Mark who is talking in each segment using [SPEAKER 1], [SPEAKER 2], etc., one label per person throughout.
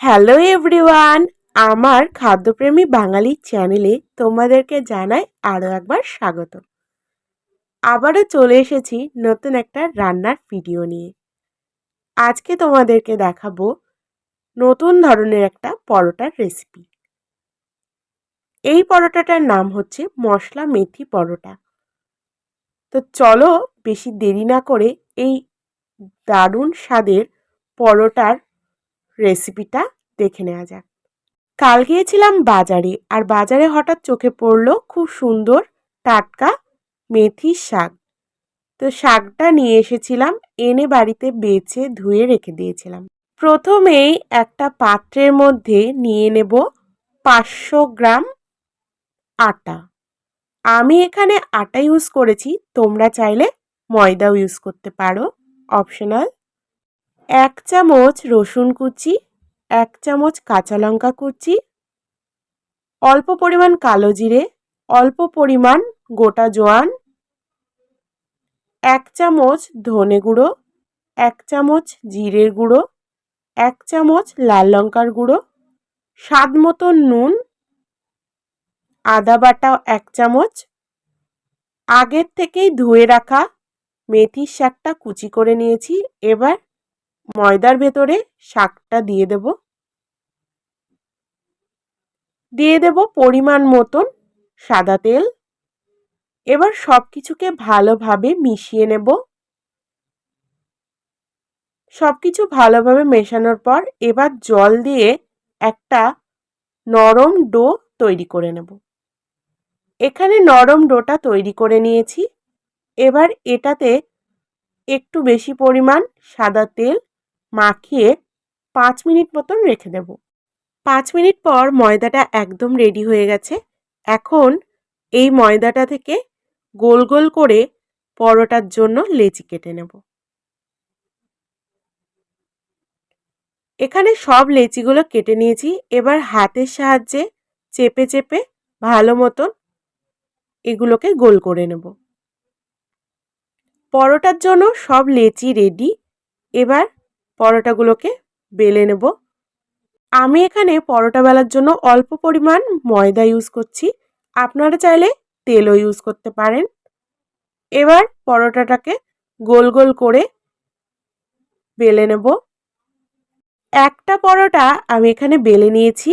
[SPEAKER 1] Hello everyone আমার খাদ্যপ্রেমী বাঙালি চ্যানেলে তোমাদেরকে জানাই আরও একবার স্বাগত। আবারও চলে এসেছি নতুন একটা রান্নার ভিডিও নিয়ে। আজকে তোমাদেরকে দেখাবো নতুন ধরনের একটা পরোটার রেসিপি এই পরোটাটার নাম হচ্ছে মশলা মেথি পরোটা। তো চলো বেশি দেরি না করে এই দারুণ স্বাদের পরোটার রেসিপিটা দেখে নেওয়া যাক। কাল গিয়েছিলাম বাজারে আর বাজারে হঠাৎ চোখে পড়ল খুব সুন্দর টাটকা মেথির শাক। তো শাকটা নিয়ে এসেছিলাম, এনে বাড়িতে বেছে ধুয়ে রেখে দিয়েছিলাম। প্রথমেই একটা পাত্রের মধ্যে নিয়ে নেব পাঁচশো গ্রাম আটা। আমি এখানে আটা ইউজ করেছি, তোমরা চাইলে ময়দাও ইউজ করতে পারো অপশনাল এক চামচ রসুন কুচি, এক চামচ কাঁচা লঙ্কা কুচি, অল্প পরিমাণ কালো জিরে, অল্প পরিমাণ গোটা জোয়ান, এক চামচ ধনে গুঁড়ো, এক চামচ জিরের গুঁড়ো, এক চামচ লাল লঙ্কার গুঁড়ো, স্বাদ মতো নুন, আদা বাটা এক চামচ, আগের থেকেই ধুয়ে রাখা মেথির শাকটা কুচি করে নিয়েছি। এবার ময়দার ভেতরে শাকটা দিয়ে দেব। দিয়ে দেব পরিমাণ মতন সাদা তেল। এবার সব কিছুকে ভালোভাবে মিশিয়ে নেব। সব কিছু ভালোভাবে মেশানোর পর এবার জল দিয়ে একটা নরম ডো তৈরি করে নেব। এখানে নরম ডোটা তৈরি করে নিয়েছি। এবার এটাতে একটু বেশি পরিমাণ সাদা তেল মাখিয়ে পাঁচ মিনিট মতন রেখে দেব। পাঁচ মিনিট পর ময়দাটা একদম রেডি হয়ে গেছে। এখন এই ময়দাটা থেকে গোল গোল করে পরোটার জন্য লেচি কেটে নেব। এখানে সব লেচিগুলো কেটে নিয়েছি। এবার হাতের সাহায্যে চেপে চেপে ভালো মতন এগুলোকে গোল করে নেব। পরোটার জন্য সব লেচি রেডি এবার পরোটাগুলোকে বেলে নেব। আমি এখানে পরোটা বেলার জন্য অল্প পরিমাণ ময়দা ইউজ করছি। আপনারা চাইলে তেলও ইউজ করতে পারেন। এবার পরোটাটাকে গোল গোল করে বেলে নেব। একটা পরোটা আমি এখানে বেলে নিয়েছি।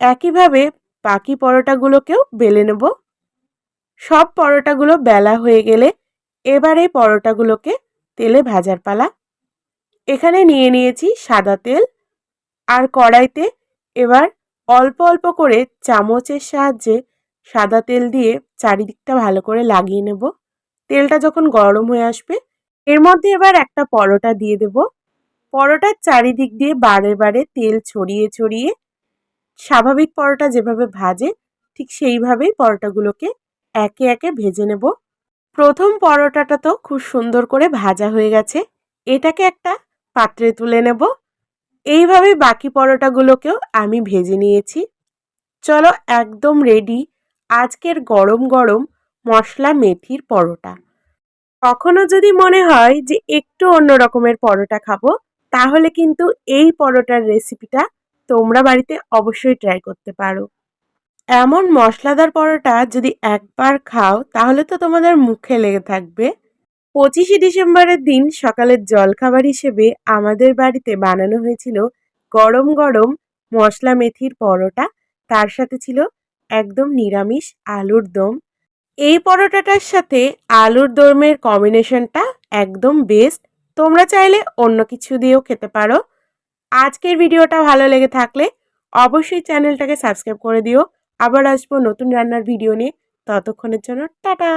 [SPEAKER 1] একইভাবে বাকি পরোটাগুলোকেও বেলে নেব। সব পরোটাগুলো বেলা হয়ে গেলে এবার এই পরোটাগুলোকে তেলে ভাজার পালা। এখানে নিয়ে নিয়েছি সাদা তেল আর কড়াইতে এবার অল্প অল্প করে চামচের সাহায্যে সাদা তেল দিয়ে চারিদিকটা ভালো করে লাগিয়ে নেব। তেলটা যখন গরম হয়ে আসবে, এর মধ্যে এবার একটা পরোটা দিয়ে দেব। পরোটার চারিদিক দিয়ে বারে বারে তেল ছড়িয়ে ছড়িয়ে স্বাভাবিক পরোটা যেভাবে ভাজে, ঠিক সেইভাবেই পরোটাগুলোকে একে একে ভেজে নেব। প্রথম পরোটাটা তো খুব সুন্দর করে ভাজা হয়ে গেছে। এটাকে একটা পাত্রে তুলে নেব। এইভাবে বাকি পরোটাগুলোকেও আমি ভেজে নিয়েছি। চলো একদম রেডি আজকের গরম গরম মশলা মেথির পরোটা। কখনো যদি মনে হয় যে একটু অন্য রকমের পরোটা খাব, তাহলে কিন্তু এই পরোটার রেসিপিটা তোমরা বাড়িতে অবশ্যই ট্রাই করতে পারো। এমন মশলাদার পরোটা যদি একবার খাও, তাহলে তো তোমাদের মুখে লেগে থাকবে। পঁচিশে ডিসেম্বরের দিন সকালের জলখাবার হিসেবে আমাদের বাড়িতে বানানো হয়েছিল গরম গরম মশলা মেথির পরোটা। তার সাথে ছিল একদম নিরামিষ আলুর দম। এই পরোটাটার সাথে আলুর দমের কম্বিনেশনটা একদম বেস্ট তোমরা চাইলে অন্য কিছু দিয়েও খেতে পারো। আজকের ভিডিওটা ভালো লেগে থাকলে অবশ্যই চ্যানেলটাকে সাবস্ক্রাইব করে দিও। আবার আসব নতুন রান্নার ভিডিও নিয়ে। ততক্ষণের জন্য টাটা!